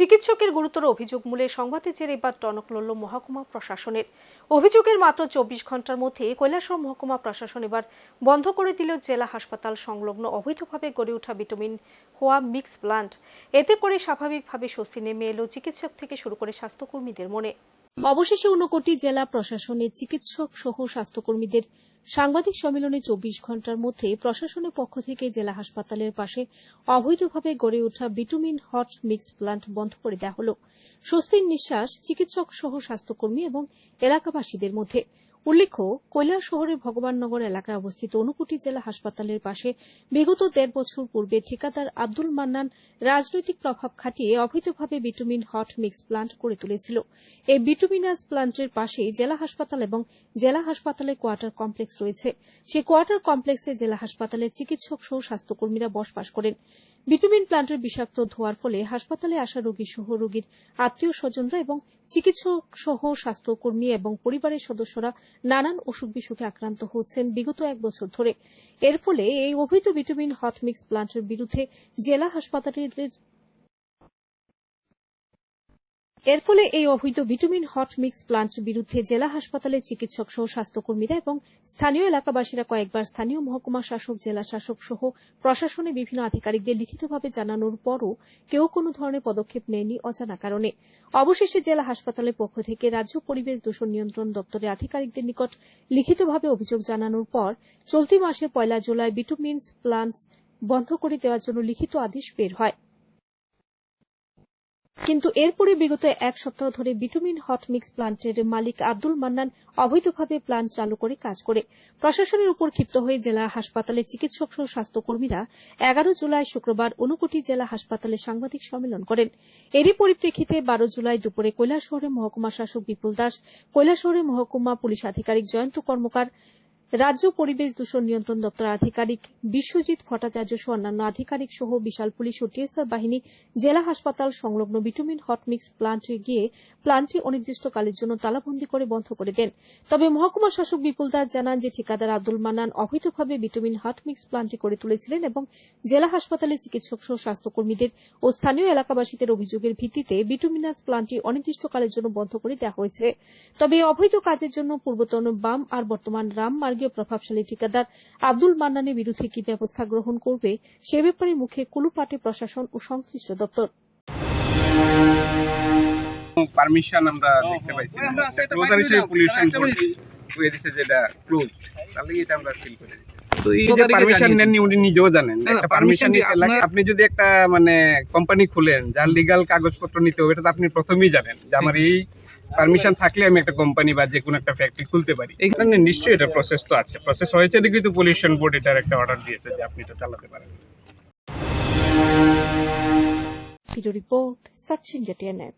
চিকিৎসকের গুরুতর অভিযোগ মূলে সংবাদে জেরে এবার টনক লড়ল মহকুমা প্রশাসনের। অভিযোগের মাত্র চব্বিশ ঘণ্টার মধ্যে কৈলাসহর মহকুমা প্রশাসন এবার বন্ধ করে দিল জেলা হাসপাতাল সংলগ্ন অবৈধভাবে গড়ে ওঠা ভিটামিন হোয়া মিক্স প্লান্ট। এতে করে স্বাভাবিকভাবে স্বস্তি নেমে এলো চিকিৎসক থেকে শুরু করে স্বাস্থ্যকর্মীদের মনে। অবশেষে ঊনকোটি জেলা প্রশাসনের চিকিৎসক সহ স্বাস্থ্যকর্মীদের সাংবাদিক সম্মেলনে চব্বিশ ঘণ্টার মধ্যে প্রশাসনের পক্ষ থেকে জেলা হাসপাতালের পাশে অবৈধভাবে গড়ে ওঠা বিটুমিন হট মিক্স প্লান্ট বন্ধ করে দেওয়া হল। স্বস্তির নিঃশ্বাস চিকিৎসক সহ স্বাস্থ্যকর্মী এবং এলাকাবাসীদের মধ্যে। উল্লেখ্য, কৈলাস শহরের ভগবাননগর এলাকায় অবস্থিত অনুকুটি জেলা হাসপাতালের পাশে বিগত দেড় বছর পূর্বে ঠিকাদার আব্দুল মান্নান রাজনৈতিক প্রভাব খাটিয়ে অবৈধভাবে বিটুমিন হট মিক্স প্লান্ট করে তুলেছিল। এই বিটুমিনাস প্লান্টের পাশে জেলা হাসপাতাল এবং জেলা হাসপাতালে কোয়ার্টার কমপ্লেক্স রয়েছে। সেই কোয়ার্টার কমপ্লেক্সে জেলা হাসপাতালে চিকিৎসক সহ স্বাস্থ্যকর্মীরা বসবাস করেন। বিটুমিন প্লান্টের বিষাক্ত ধোয়ার ফলে হাসপাতালে আসা রোগী সহ রোগীর আত্মীয় স্বজনরা এবং চিকিৎসক সহ স্বাস্থ্যকর্মী এবং পরিবারের সদস্যরা নানান অসুখ বিসুখে আক্রান্ত হচ্ছেন বিগত এক বছর ধরে। এর ফলে এই অবৈধ ভিটামিন হট মিক্স প্লান্টের বিরুদ্ধে জেলা হাসপাতালের এর ফলে এই অবৈধ ভিটামিন হট মিক্স প্লান্ট বিরুদ্ধে জেলা হাসপাতালের চিকিৎসক সহ স্বাস্থ্যকর্মীরা এবং স্থানীয় এলাকাবাসীরা কয়েকবার স্থানীয় মহকুমা শাসক, জেলা শাসক সহ প্রশাসনের বিভিন্ন আধিকারিকদের লিখিতভাবে জানানোর পরও কেউ কোনো ধরনের পদক্ষেপ নেয়নি অজানা কারণে। অবশেষে জেলা হাসপাতালের পক্ষ থেকে রাজ্য পরিবেশ দূষণ নিয়ন্ত্রণ দপ্তরের আধিকারিকদের নিকট লিখিতভাবে অভিযোগ জানানোর পর চলতি মাসে পয়লা জুলাই বিটুমিনস প্লান্টস বন্ধ করে দেওয়ার জন্য লিখিত আদেশ বের হয়। কিন্তু এরপরে বিগত এক সপ্তাহ ধরে বিটুমিন হট মিক্স প্লান্টের মালিক আব্দুল মান্নান অবৈধভাবে প্লান্ট চালু করে কাজ করে। প্রশাসনের উপর ক্ষিপ্ত হয়ে জেলা হাসপাতালে চিকিৎসক সহ স্বাস্থ্যকর্মীরা এগারো জুলাই শুক্রবার ঊনকোটি জেলা হাসপাতালে সাংবাদিক সম্মেলন করেন। এরই পরিপ্রেক্ষিতে বারো জুলাই দুপুরে কৈলাসহরের মহকুমা শাসক বিপুল দাস কৈলাসহরের মহকুমা পুলিশ আধিকারিক জয়ন্ত কর্মকার রাজ্য পরিবেশ দূষণ নিয়ন্ত্রণ দপ্তর আধিকারিক বিশ্বজিৎ ভট্টাচার্য সহ অন্যান্য আধিকারিক সহ বিশাল পুলিশ ও টিএসআর বাহিনী, জেলা হাসপাতাল সংলগ্ন বিটুমিন হট মিক্স প্লান্টে গিয়ে প্লান্টটি অনির্দিষ্টকালের জন্য তালাবন্দি করে বন্ধ করে দেন। তবে মহকুমা শাসক বিপুল দাস জানান যে ঠিকাদার আব্দুল মান্নান অবৈধভাবে বিটুমিন হট মিক্স প্লান্টটি করে তুলেছিলেন এবং জেলা হাসপাতালে চিকিৎসক সহ স্বাস্থ্যকর্মীদের ও স্থানীয় এলাকাবাসীদের অভিযোগের ভিত্তিতে বিটুমিনাস প্লান্টটি অনির্দিষ্টকালের জন্য বন্ধ করে দেওয়া হয়েছে। তবে অবৈধ কাজের জন্য পূর্বতন বাম আর বর্তমান রাম মার্গীয় প্রভাবশালী ঠিকাদার আব্দুল মান্নানের বিরুদ্ধে কি ব্যবস্থা গ্রহণ করবে সে ব্যাপারে মুখে কুলুপাটে প্রশাসন ও সংশ্লিষ্ট দপ্তর। পারমিশন আমরা দেখতে পাইছি। দাও, পুলিশ রাইট বোর্ড হয়ে দিছে যেটা ক্লোজ তাহলে এটা আমরা সিল করে তো এই যে পারমিশন পারমিশন উনি নিজেও জানেন। একটা পারমিশন দিয়ে নিতে লাগে। আপনার- আপনি যদি একটা মানে কোম্পানি খুলেন যার লিগ্যাল কাগজপত্র নিতে হবে এটা তো আপনি প্রথমেই জানেন যে আমার এই পারমিশন থাকলে আমি একটা কোম্পানি বা যে কোনো একটা ফ্যাক্টরি খুলতে পারি। এই কারণে নিশ্চয়ই এটা প্রসেস তো আছে। প্রসেস হয়েছে দেখি তো পলিউশন বোর্ড এটার একটা অর্ডার দিয়েছে যে আপনি এটা চালাতে পারেন। Video report Sachin TNA